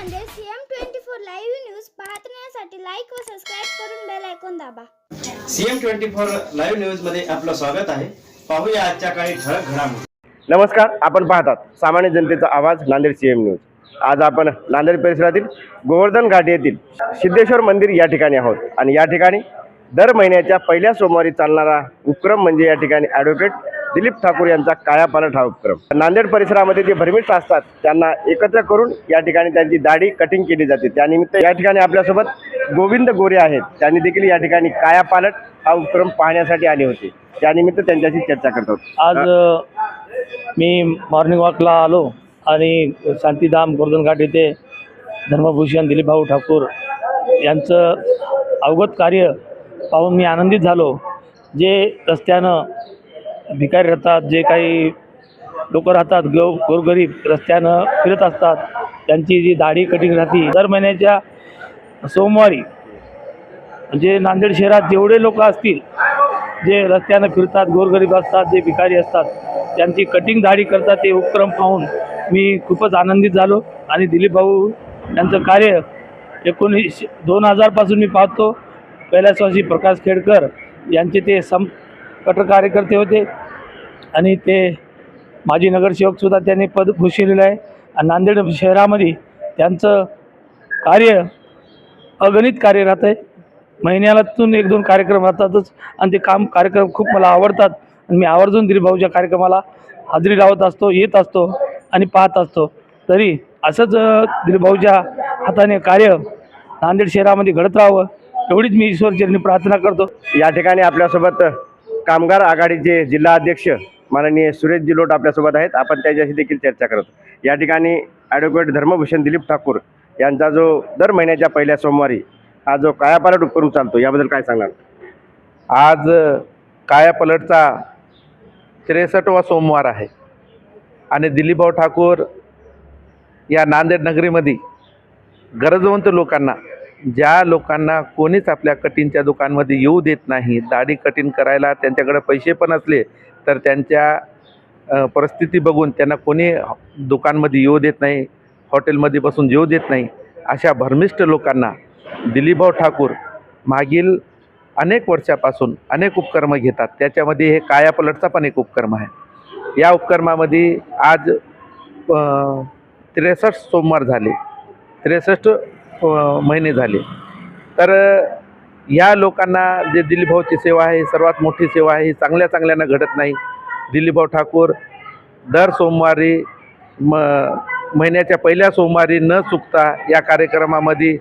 Nanded CM twenty four live news पाहण्यासाठी like व subscribe करून बेल ऐकून दाबा. सीएम ट्वेंटी फोर लाईव्ह न्यूजमध्ये आपलं स्वागत आहे. पाहूया आजच्या काही ठळक घडामोडी. नमस्कार आपण पाहतात सामान्य जनतेचा आवाज नांदेड सीएम न्यूज. आज आपण नांदेड परिसरातील गोवर्धन घाट येथील सिद्धेश्वर मंदिर या ठिकाणी आहोत. आणि या ठिकाणी दर महिन्याच्या पहिल्या सोमवारी चालणारा उपक्रम म्हणजे या ठिकाणी ॲडव्होकेट दिलीप ठाकूर यांचा कायापालट हा उपक्रम. नांदेड परिसरामध्ये जे भरमिष्ट असतात त्यांना एकत्र करून या ठिकाणी त्यांची दाढी कटिंग केली जाते. त्यानिमित्त या ठिकाणी आपल्यासोबत गोविंद गोरे आहेत. त्यांनी देखील या ठिकाणी कायापालट हा उपक्रम पाहण्यासाठी आले होते. त्यानिमित्त त्यांच्याशी चर्चा करतो आज मी मॉर्निंग वॉकला आलो आणि शांतीधाम गोर्धनघाट येथे धर्मभूषण दिलीपभाऊ ठाकूर यांचं अवगत कार्य पाहून मी आनंदित झालो. जे रस्त्यानं भिकारी राहतात जे काही लोक राहतात गो गोरगरीब रस्त्यानं फिरत असतात त्यांची जी दाढी कटिंग राहते दर महिन्याच्या सोमवारी म्हणजे नांदेड शहरात जेवढे लोक असतील जे रस्त्यानं फिरतात गोरगरीब असतात जे भिकारी असतात त्यांची कटिंग दाढी करतात ते उपक्रम पाहून मी खूपच आनंदित झालो आणि दिलीप भाऊ यांचं कार्य एकोणीस दोन हजारपासून मी पाहतो. कैलासवासी प्रकाश खेडकर यांचे ते सम कटर कार्यकर्ते होते. आणि ते माजी नगरसेवकसुद्धा त्यांनी पद भूषिलेलं आहे. आणि नांदेड शहरामध्ये त्यांचं कार्य अगणित कार्य राहतं आहे. महिन्यालातून एक दोन कार्यक्रम राहतातच. आणि ते काम कार्यक्रम खूप मला आवडतात. आणि मी आवर्जून दिलीपभाऊच्या कार्यक्रमाला हजेरी लावत असतो येत असतो आणि पाहत असतो. तरी असंच अ, हाताने कार्य नांदेड शहरामध्ये घडत राहावं एवढीच मी ईश्वरचरणी प्रार्थना करतो. या ठिकाणी आपल्यासोबत कामगार आघाडीचे जिल्हा अध्यक्ष माननीय सुरेश जिलोट आपल्यासोबत आहेत. आपण त्याच्याशी देखील चर्चा करतो या ठिकाणी ॲडव्होकेट धर्मभूषण दिलीप ठाकूर यांचा जो दर महिन्याच्या पहिल्या सोमवारी हा जो कायापालट उपक्रम चालतो याबद्दल काय सांगाल? आज कायापलटचा त्रेसष्टवा सोमवार आहे. आणि दिलीपभाऊ ठाकूर या नांदेड नगरीमध्ये गरजवंत लोकांना ज्या लोकांना कोणीच आपल्या कटिंगच्या दुकानमध्ये येऊ देत नाही दाढी कटिंग करायला त्यांच्याकडे पैसे पण असले तर त्यांच्या परिस्थिती बघून त्यांना कोणी दुकानमध्ये येऊ देत नाही हॉटेलमध्ये बसून येऊ देत नाही अशा भरमिष्ट लोकांना दिलीपभाऊ ठाकूर मागील अनेक वर्षापासून अनेक उपक्रम घेतात. त्याच्यामध्ये हे कायापलटचा पण एक उपक्रम आहे. या उपक्रमामध्ये आज त्रेसष्ट सोमवार झाले. त्रेसष्ट महिने झाले. तर या लोकांना जे दिलीपभाऊची सेवा आहे सर्वात मोठी सेवा आहे ही चांगल्या चांगल्यानं घडत नाही. दिलीपभाऊ ठाकूर दर सोमवारी म महिन्याच्या पहिल्या सोमवारी न चुकता या कार्यक्रमामध्ये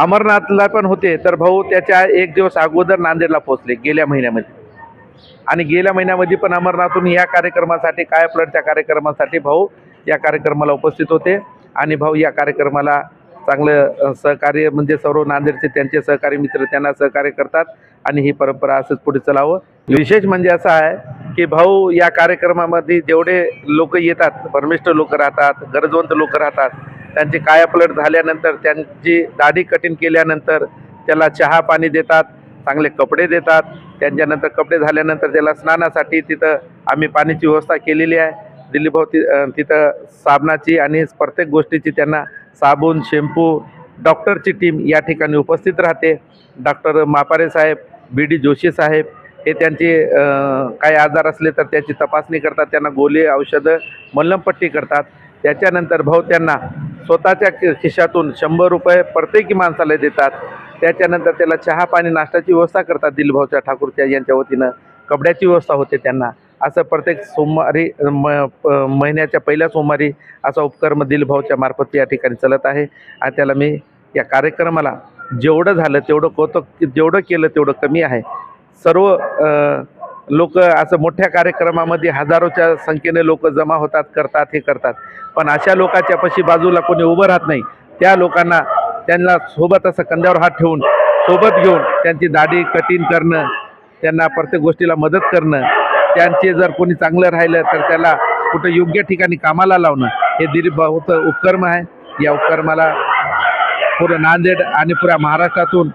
अमरनाथला पण होते तर भाऊ त्याच्या एक दिवस अगोदर नांदेडला पोहोचले गेल्या महिन्यामध्ये. आणि गेल्या महिन्यामध्ये पण अमरनाथून या कार्यक्रमासाठी काय प्लटच्या कार्यक्रमासाठी भाऊ या कार्यक्रमाला उपस्थित होते. आणि भाऊ या कार्यक्रमाला चांगलं सहकार्य म्हणजे सर्व नांदेडचे त्यांचे सहकारी मित्र त्यांना सहकार्य करतात आणि ही परंपरा असंच पुढे चलावं. विशेष म्हणजे असं आहे की भाऊ या कार्यक्रमामध्ये जेवढे लोक येतात परमिष्ट लोक राहतात गरजवंत लोक राहतात त्यांची कायापलट झाल्यानंतर त्यांची दाढी कटिंग केल्यानंतर त्याला चहा पाणी देतात चांगले कपडे देतात त्यांच्यानंतर कपडे झाल्यानंतर त्याला स्नानासाठी तिथं आम्ही पाण्याची व्यवस्था केलेली आहे. दिल्लीभाऊ ति तिथं साबणाची आणि प्रत्येक गोष्टीची त्यांना साबण शॅम्पू डॉक्टरची टीम या ठिकाणी उपस्थित राहते. डॉक्टर मापारे साहेब बी डी जोशी साहेब हे त्यांचे काही आजार असले तर त्याची तपासणी करतात त्यांना गोळी औषधं मल्लमपट्टी करतात. त्याच्यानंतर भाऊ त्यांना स्वतःच्या खि- खिशातून शंभर रुपये प्रत्येकी माणसाला देतात. त्याच्यानंतर त्याला चहा पाणी नाश्त्याची व्यवस्था करतात दिलभाऊच्या ठाकूरच्या यांच्या वतीनं. कपड्याची व्यवस्था होते त्यांना. असं प्रत्येक सोमवारी म महिन्याच्या पहिल्या सोमवारी असा उपक्रम दिलभावच्या मार्फत या ठिकाणी चालत आहे. आणि त्याला मी या कार्यक्रमाला जेवढं झालं तेवढं कौतुक जेवढं केलं तेवढं कमी आहे. सर्व लोक असं मोठ्या कार्यक्रमामध्ये हजारोच्या संख्येने लोक जमा होतात करतात हे करतात. पण अशा लोकांच्या पशी बाजूला कोणी उभं राहत नाही. त्या लोकांना त्यांना सोबत असं कंद्यावर हात ठेवून सोबत घेऊन त्यांची दाढी कटिंग करणं त्यांना प्रत्येक गोष्टीला मदत करणं त्यांचे जर कोणी चांगलं राहिलं तर त्याला कुठं योग्य ठिकाणी कामाला लावणं हे दिली बहुत उपक्रम आहे. या उपक्रमाला पुरं नांदेड आणि पुऱ्या महाराष्ट्रातून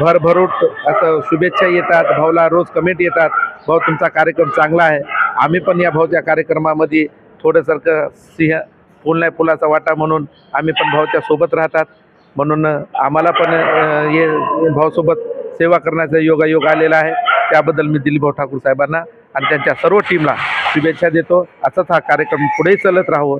भरभरूट असं शुभेच्छा येतात. भाऊला रोज कमेंट येतात. भाऊ तुमचा कार्यक्रम चांगला आहे. आम्ही पण या भाऊच्या कार्यक्रमामध्ये थोडंसारखं सिंह फुल नाही फुलाचा वाटा म्हणून आम्ही पण भाऊच्या सोबत राहतात. म्हणून आम्हाला पण हे भाऊसोबत सेवा करण्याचा योगायोग आलेला आहे. त्याबद्दल मी दिलीपभाऊ ठाकूर साहेबांना आणि त्यांच्या सर्व टीमला शुभेच्छा देतो. असंच हा कार्यक्रम पुढे चालत राहावं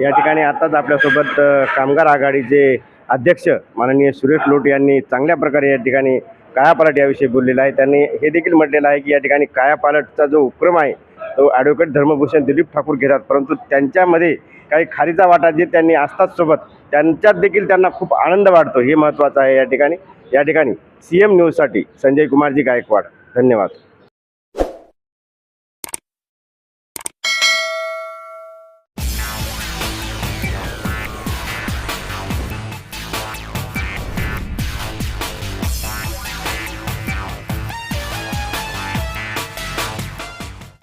या ठिकाणी आताच आपल्यासोबत कामगार आघाडीचे अध्यक्ष माननीय सुरेश लोट यांनी चांगल्या प्रकारे या ठिकाणी कायापालट याविषयी बोललेलं आहे. त्यांनी हे देखील म्हटलेलं आहे की या ठिकाणी कायापालटचा जो उपक्रम आहे तो ॲडव्होकेट धर्मभूषण दिलीप ठाकूर घेतात. परंतु त्यांच्यामध्ये काही खारीचा वाटा जे त्यांनी असतात सोबत त्यांच्यात देखील त्यांना खूप आनंद वाटतो. हे महत्त्वाचं आहे या ठिकाणी. या ठिकाणी सी एम न्यूजसाठी संजय कुमारजी गायकवाड. धन्यवाद.